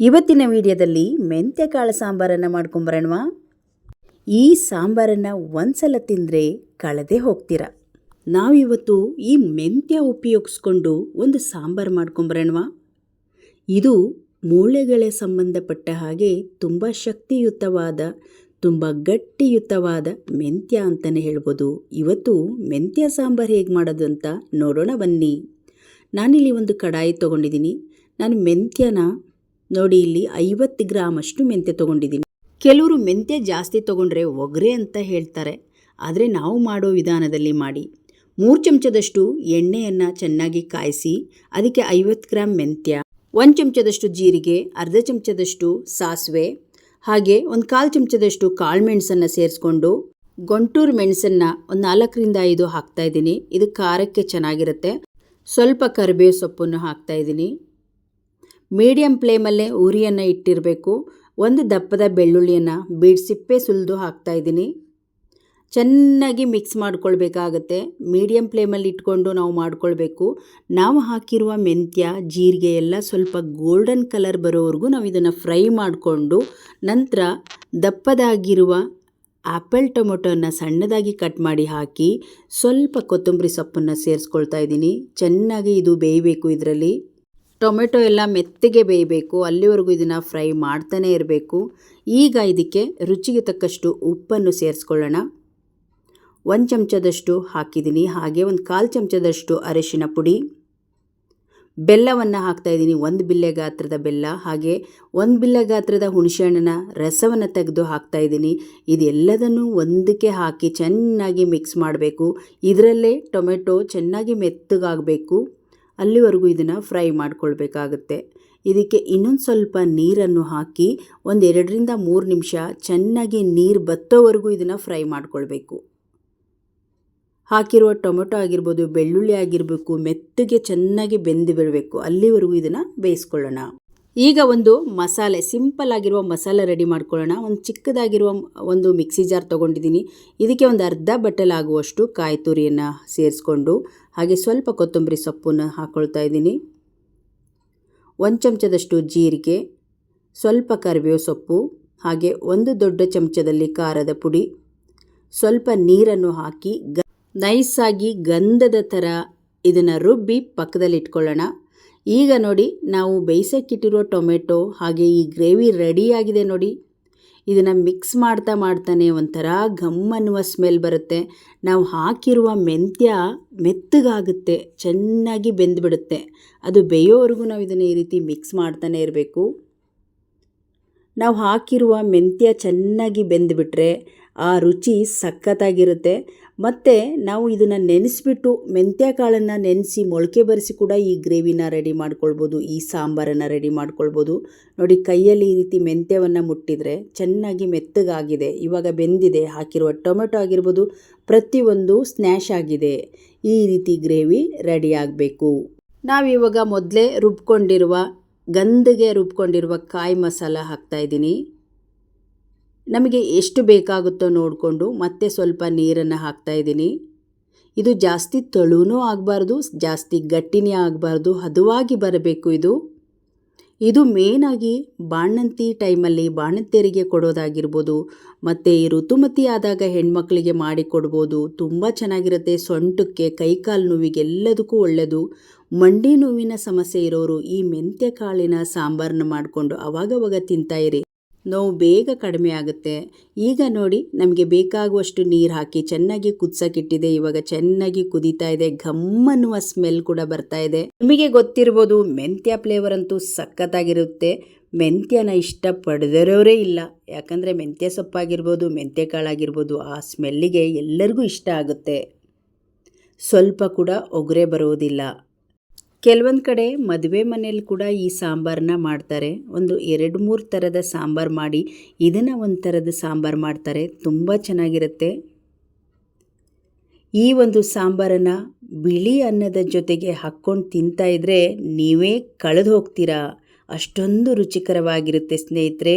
ಇವತ್ತಿನ ವಿಡಿಯೋದಲ್ಲಿ ಮೆಂತ್ಯ ಕಾಳು ಸಾಂಬಾರನ್ನು ಮಾಡ್ಕೊಂಬರೋಣವಾ? ಈ ಸಾಂಬಾರನ್ನು ಒಂದ್ಸಲ ತಿಂದರೆ ಕಳೆದೇ ಹೋಗ್ತೀರ? ನಾವಿವತ್ತು ಈ ಮೆಂತ್ಯ ಉಪಯೋಗಿಸ್ಕೊಂಡು ಒಂದು ಸಾಂಬಾರು ಮಾಡ್ಕೊಂಬರೋಣವಾ? ಇದು ಮೂಳೆಗಳೇ ಸಂಬಂಧಪಟ್ಟ ಹಾಗೆ ತುಂಬ ಶಕ್ತಿಯುತವಾದ, ತುಂಬ ಗಟ್ಟಿಯುತವಾದ ಮೆಂತ್ಯ ಅಂತಲೇ ಹೇಳ್ಬೋದು. ಇವತ್ತು ಮೆಂತ್ಯ ಸಾಂಬಾರು ಹೇಗೆ ಮಾಡೋದು ಅಂತ ನೋಡೋಣ ಬನ್ನಿ. ನಾನಿಲ್ಲಿ ಒಂದು ಕಡಾಯಿ ತೊಗೊಂಡಿದ್ದೀನಿ. ನಾನು ಮೆಂತ್ಯನ ನೋಡಿ ಇಲ್ಲಿ ಐವತ್ತು ಗ್ರಾಮಷ್ಟು ಮೆಂತ್ಯ ತೊಗೊಂಡಿದ್ದೀನಿ. ಕೆಲವರು ಮೆಂತ್ಯ ಜಾಸ್ತಿ ತೊಗೊಂಡ್ರೆ ಒಗ್ರೆ ಅಂತ ಹೇಳ್ತಾರೆ. ಆದರೆ ನಾವು ಮಾಡೋ ವಿಧಾನದಲ್ಲಿ ಮಾಡಿ. ಮೂರು ಚಮಚದಷ್ಟು ಎಣ್ಣೆಯನ್ನು ಚೆನ್ನಾಗಿ ಕಾಯಿಸಿ ಅದಕ್ಕೆ ಐವತ್ತು ಗ್ರಾಮ್ ಮೆಂತ್ಯ, ಒಂದು ಚಮಚದಷ್ಟು ಜೀರಿಗೆ, ಅರ್ಧ ಚಮಚದಷ್ಟು ಸಾಸಿವೆ, ಹಾಗೆ ಒಂದು ಕಾಲು ಚಮಚದಷ್ಟು ಕಾಳು ಮೆಣಸನ್ನು ಸೇರಿಸ್ಕೊಂಡು ಗೊಂಟೂರು ಮೆಣಸನ್ನು ಒಂದು ನಾಲ್ಕರಿಂದ ಐದು ಹಾಕ್ತಾ ಇದ್ದೀನಿ. ಇದು ಖಾರಕ್ಕೆ ಚೆನ್ನಾಗಿರುತ್ತೆ. ಸ್ವಲ್ಪ ಕರಿಬೇವು ಸೊಪ್ಪನ್ನು ಹಾಕ್ತಾ ಇದ್ದೀನಿ. ಮೀಡಿಯಮ್ ಫ್ಲೇಮಲ್ಲೇ ಉರಿಯನ್ನು ಇಟ್ಟಿರಬೇಕು. ಒಂದು ದಪ್ಪದ ಬೆಳ್ಳುಳ್ಳಿಯನ್ನು ಬೀಡ್ಸಿಪ್ಪೆ ಸುಲಿದು ಹಾಕ್ತಾಯಿದ್ದೀನಿ ಚೆನ್ನಾಗಿ ಮಿಕ್ಸ್ ಮಾಡ್ಕೊಳ್ಬೇಕಾಗತ್ತೆ. ಮೀಡಿಯಂ ಫ್ಲೇಮಲ್ಲಿ ಇಟ್ಕೊಂಡು ನಾವು ಮಾಡ್ಕೊಳ್ಬೇಕು. ನಾವು ಹಾಕಿರುವ ಮೆಂತ್ಯ, ಜೀರಿಗೆ ಎಲ್ಲ ಸ್ವಲ್ಪ ಗೋಲ್ಡನ್ ಕಲರ್ ಬರೋವರೆಗೂ ನಾವು ಇದನ್ನು ಫ್ರೈ ಮಾಡಿಕೊಂಡು ನಂತರ ದಪ್ಪದಾಗಿರುವ ಆ್ಯಪಲ್ ಟೊಮೊಟೊನ ಸಣ್ಣದಾಗಿ ಕಟ್ ಮಾಡಿ ಹಾಕಿ ಸ್ವಲ್ಪ ಕೊತ್ತಂಬರಿ ಸೊಪ್ಪನ್ನು ಸೇರಿಸ್ಕೊಳ್ತಾ ಇದ್ದೀನಿ. ಚೆನ್ನಾಗಿ ಇದು ಬೇಯಬೇಕು ಇದರಲ್ಲಿ. ಟೊಮೆಟೊ ಎಲ್ಲ ಮೆತ್ತಗೆ ಬೇಯಬೇಕು, ಅಲ್ಲಿವರೆಗೂ ಇದನ್ನು ಫ್ರೈ ಮಾಡ್ತಾನೇ ಇರಬೇಕು. ಈಗ ಇದಕ್ಕೆ ರುಚಿಗೆ ತಕ್ಕಷ್ಟು ಉಪ್ಪನ್ನು ಸೇರಿಸ್ಕೊಳ್ಳೋಣ. ಒಂದು ಚಮಚದಷ್ಟು ಹಾಕಿದ್ದೀನಿ, ಹಾಗೆ ಒಂದು ಕಾಲು ಚಮಚದಷ್ಟು ಅರಿಶಿನ ಪುಡಿ. ಬೆಲ್ಲವನ್ನು ಹಾಕ್ತಾಯಿದ್ದೀನಿ ಒಂದು ಬಿಲ್ಲೆ ಗಾತ್ರದ ಬೆಲ್ಲ, ಹಾಗೆ ಒಂದು ಬಿಲ್ಲೆ ಗಾತ್ರದ ಹುಣಸೆಹಣ್ಣಿನ ರಸವನ್ನು ತೆಗೆದು ಹಾಕ್ತಾಯಿದ್ದೀನಿ ಇದೆಲ್ಲದನ್ನು ಒಂದಕ್ಕೆ ಹಾಕಿ ಚೆನ್ನಾಗಿ ಮಿಕ್ಸ್ ಮಾಡಬೇಕು. ಇದರಲ್ಲೇ ಟೊಮೆಟೊ ಚೆನ್ನಾಗಿ ಮೆತ್ತಗಾಗಬೇಕು. ಅಲ್ಲಿವರೆಗೂ ಇದನ್ನು ಫ್ರೈ ಮಾಡ್ಕೊಳ್ಬೇಕಾಗುತ್ತೆ. ಇದಕ್ಕೆ ಇನ್ನೊಂದು ಸ್ವಲ್ಪ ನೀರನ್ನು ಹಾಕಿ ಒಂದು ಎರಡರಿಂದ ಮೂರು ನಿಮಿಷ ಚೆನ್ನಾಗಿ ನೀರು ಬತ್ತೋವರೆಗೂ ಇದನ್ನು ಫ್ರೈ ಮಾಡ್ಕೊಳ್ಬೇಕು. ಹಾಕಿರುವ ಟೊಮೆಟೊ ಆಗಿರ್ಬೋದು, ಬೆಳ್ಳುಳ್ಳಿ ಆಗಿರಬೇಕು, ಮೆತ್ತಗೆ ಚೆನ್ನಾಗಿ ಬೆಂದು ಬಿಡಬೇಕು. ಅಲ್ಲಿವರೆಗೂ ಇದನ್ನು ಬೇಯಿಸ್ಕೊಳ್ಳೋಣ. ಈಗ ಒಂದು ಮಸಾಲೆ, ಸಿಂಪಲ್ ಆಗಿರುವ ಮಸಾಲೆ ರೆಡಿ ಮಾಡ್ಕೊಳ್ಳೋಣ. ಒಂದು ಚಿಕ್ಕದಾಗಿರುವ ಒಂದು ಮಿಕ್ಸಿ ಜಾರ್ ತೊಗೊಂಡಿದ್ದೀನಿ. ಇದಕ್ಕೆ ಒಂದು ಅರ್ಧ ಬಟ್ಟಲಾಗುವಷ್ಟು ಕಾಯಿ ತುರಿಯನ್ನು ಸೇರಿಸ್ಕೊಂಡು ಹಾಗೆ ಸ್ವಲ್ಪ ಕೊತ್ತಂಬರಿ ಸೊಪ್ಪನ್ನು ಹಾಕ್ಕೊಳ್ತಾ ಇದ್ದೀನಿ. ಒಂದು ಚಮಚದಷ್ಟು ಜೀರಿಗೆ, ಸ್ವಲ್ಪ ಕರಿಬೇವು ಸೊಪ್ಪು, ಹಾಗೆ ಒಂದು ದೊಡ್ಡ ಚಮಚದಲ್ಲಿ ಖಾರದ ಪುಡಿ, ಸ್ವಲ್ಪ ನೀರನ್ನು ಹಾಕಿ ಗ ನೈಸಾಗಿ ಗಂಧದ ಥರ ಇದನ್ನು ರುಬ್ಬಿ ಪಕ್ಕದಲ್ಲಿ ಇಟ್ಕೊಳ್ಳೋಣ. ಈಗ ನೋಡಿ, ನಾವು ಬೇಯಿಸಕ್ಕಿಟ್ಟಿರೋ ಟೊಮೆಟೊ ಹಾಗೆ ಈ ಗ್ರೇವಿ ರೆಡಿಯಾಗಿದೆ ನೋಡಿ. ಇದನ್ನು ಮಿಕ್ಸ್ ಮಾಡ್ತಾ ಮಾಡ್ತಾನೆ ಒಂಥರ ಘಮ್ ಅನ್ನುವ ಸ್ಮೆಲ್ ಬರುತ್ತೆ. ನಾವು ಹಾಕಿರುವ ಮೆಂತ್ಯ ಮೆತ್ತಗಾಗುತ್ತೆ, ಚೆನ್ನಾಗಿ ಬೆಂದುಬಿಡುತ್ತೆ. ಅದು ಬೇಯೋವರೆಗೂ ನಾವು ಇದನ್ನು ಈ ರೀತಿ ಮಿಕ್ಸ್ ಮಾಡ್ತಾನೆ ಇರಬೇಕು. ನಾವು ಹಾಕಿರುವ ಮೆಂತ್ಯ ಚೆನ್ನಾಗಿ ಬೆಂದುಬಿಟ್ರೆ ಆ ರುಚಿ ಸಖತ್ತಾಗಿರುತ್ತೆ. ಮತ್ತು ನಾವು ಇದನ್ನು ನೆನೆಸಿಬಿಟ್ಟು ಕಾಳನ್ನು ನೆನೆಸಿ ಮೊಳಕೆ ಬರೆಸಿ ಕೂಡ ಈ ಗ್ರೇವಿನ ರೆಡಿ ಮಾಡ್ಕೊಳ್ಬೋದು, ಈ ಸಾಂಬಾರನ್ನು ರೆಡಿ ಮಾಡ್ಕೊಳ್ಬೋದು. ನೋಡಿ, ಕೈಯಲ್ಲಿ ಈ ರೀತಿ ಮೆಂತ್ಯವನ್ನು ಮುಟ್ಟಿದರೆ ಚೆನ್ನಾಗಿ ಮೆತ್ತಗಾಗಿದೆ. ಇವಾಗ ಬೆಂದಿದೆ, ಹಾಕಿರುವ ಟೊಮೆಟೊ ಆಗಿರ್ಬೋದು, ಪ್ರತಿಯೊಂದು ಸ್ನ್ಯಾಶ್ ಆಗಿದೆ. ಈ ರೀತಿ ಗ್ರೇವಿ ರೆಡಿ ಆಗಬೇಕು. ನಾವಿವಾಗ ಮೊದಲೇ ರುಬ್ಕೊಂಡಿರುವ ಗಂಧಿಗೆ ರುಬ್ಕೊಂಡಿರುವ ಕಾಯಿ ಮಸಾಲ ಹಾಕ್ತಾಯಿದ್ದೀನಿ ನಮಗೆ ಎಷ್ಟು ಬೇಕಾಗುತ್ತೋ ನೋಡಿಕೊಂಡು ಮತ್ತೆ ಸ್ವಲ್ಪ ನೀರನ್ನು ಹಾಕ್ತಾಯಿದ್ದೀನಿ ಇದು ಜಾಸ್ತಿ ತಳುನೂ ಆಗಬಾರ್ದು, ಜಾಸ್ತಿ ಗಟ್ಟಿನೇ ಆಗಬಾರ್ದು, ಹದವಾಗಿ ಬರಬೇಕು ಇದು. ಇದು ಮೇನಾಗಿ ಬಾಣಂತಿ ಟೈಮಲ್ಲಿ ಬಾಣಂತಿಯರಿಗೆ ಕೊಡೋದಾಗಿರ್ಬೋದು, ಮತ್ತು ಈ ಋತುಮತಿ ಆದಾಗ ಹೆಣ್ಮಕ್ಳಿಗೆ ಮಾಡಿ ಕೊಡ್ಬೋದು, ತುಂಬ ಚೆನ್ನಾಗಿರುತ್ತೆ. ಸೊಂಟಕ್ಕೆ, ಕೈಕಾಲು ನೋವಿಗೆಲ್ಲದಕ್ಕೂ ಒಳ್ಳೆಯದು ಮಂಡಿ ನೋವಿನ ಸಮಸ್ಯೆ ಇರೋರು ಈ ಮೆಂತ್ಯ ಕಾಳಿನ ಸಾಂಬಾರನ್ನ ಮಾಡಿಕೊಂಡು ಅವಾಗವಾಗ ತಿಂತಾಯಿರಿ ನೋವು ಬೇಗ ಕಡಿಮೆ ಆಗುತ್ತೆ. ಈಗ ನೋಡಿ, ನಮಗೆ ಬೇಕಾಗುವಷ್ಟು ನೀರು ಹಾಕಿ, ಚೆನ್ನಾಗಿ ಕುದಿಸೋಕ್ಕಿಟ್ಟಿದೆ. ಇವಾಗ ಚೆನ್ನಾಗಿ ಕುದೀತಾ ಇದೆ. ಘಮ್ ಅನ್ನುವ ಸ್ಮೆಲ್ ಕೂಡ ಬರ್ತಾ ಇದೆ. ನಿಮಗೆ ಗೊತ್ತಿರ್ಬೋದು, ಮೆಂತ್ಯ ಫ್ಲೇವರ್ ಅಂತೂ ಸಖತ್ತಾಗಿರುತ್ತೆ. ಮೆಂತ್ಯನ ಇಷ್ಟಪಡದಿರೋರೇ ಇಲ್ಲ. ಯಾಕಂದರೆ ಮೆಂತ್ಯ ಸೊಪ್ಪಾಗಿರ್ಬೋದು, ಮೆಂತ್ಯ ಕಾಳಾಗಿರ್ಬೋದು, ಆ ಸ್ಮೆಲ್ಲಿಗೆ ಎಲ್ಲರಿಗೂ ಇಷ್ಟ ಆಗುತ್ತೆ. ಸ್ವಲ್ಪ ಕೂಡ ಒಗರೆ ಬರೋದಿಲ್ಲ. ಕೆಲವೊಂದು ಕಡೆ ಮದುವೆ ಮನೇಲಿ ಕೂಡ ಈ ಸಾಂಬಾರನ್ನ ಮಾಡ್ತಾರೆ. ಒಂದು ಎರಡು ಮೂರು ಥರದ ಸಾಂಬಾರು ಮಾಡಿ ಇದನ್ನು ಒಂದು ಥರದ ಸಾಂಬಾರು ಮಾಡ್ತಾರೆ. ತುಂಬ ಚೆನ್ನಾಗಿರುತ್ತೆ. ಈ ಒಂದು ಸಾಂಬಾರನ್ನು ಬಿಳಿ ಅನ್ನದ ಜೊತೆಗೆ ಹಾಕ್ಕೊಂಡು ತಿಂತಾ ಇದ್ದರೆ ನೀವೇ ಕಳೆದು ಹೋಗ್ತೀರಾ? ಅಷ್ಟೊಂದು ರುಚಿಕರವಾಗಿರುತ್ತೆ ಸ್ನೇಹಿತರೆ.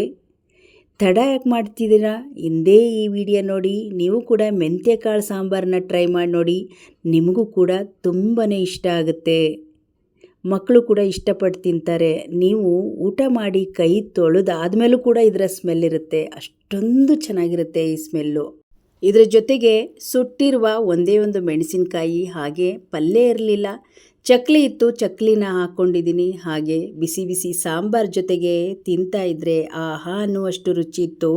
ತಡ ಯಾಕೆ ಮಾಡ್ತಿದ್ದೀರಾ? ಹಿಂದೆ ಈ ವಿಡಿಯೋ ನೋಡಿ, ನೀವು ಕೂಡ ಮೆಂತ್ಯ ಕಾಳು ಸಾಂಬಾರನ್ನ ಟ್ರೈ ಮಾಡಿ ನೋಡಿ, ನಿಮಗೂ ಕೂಡ ತುಂಬಾ ಇಷ್ಟ ಆಗುತ್ತೆ. ಮಕ್ಕಳು ಕೂಡ ಇಷ್ಟಪಟ್ಟು ತಿಂತಾರೆ. ನೀವು ಊಟ ಮಾಡಿ ಕೈ ತೊಳೆದಾದ್ಮೇಲೂ ಕೂಡ ಇದರ ಸ್ಮೆಲ್ ಇರುತ್ತೆ. ಅಷ್ಟೊಂದು ಚೆನ್ನಾಗಿರುತ್ತೆ ಈ ಸ್ಮೆಲ್ಲು ಇದರ ಜೊತೆಗೆ ಸುಟ್ಟಿರುವ ಒಂದೇ ಒಂದು ಮೆಣಸಿನಕಾಯಿ ಹಾಗೆ ಪಲ್ಯ ಇರಲಿಲ್ಲ. ಚಕ್ಲಿ ಇತ್ತು, ಚಕ್ಲಿನ ಹಾಕ್ಕೊಂಡಿದ್ದೀನಿ ಹಾಗೆ ಬಿಸಿ ಬಿಸಿ ಸಾಂಬಾರ್ ಜೊತೆಗೆ ತಿಂತಾ ಇದ್ದರೆ ಆಹಾ ಅನ್ನುವಷ್ಟು ರುಚಿ ಇತ್ತು.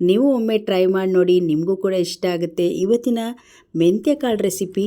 ನೀವು ಒಮ್ಮೆ ಟ್ರೈ ಮಾಡಿ ನೋಡಿ ನಿಮಗೂ ಕೂಡ ಇಷ್ಟ ಆಗುತ್ತೆ. ಇವತ್ತಿನ ಮೆಂತ್ಯ ಕಾಳು ರೆಸಿಪಿ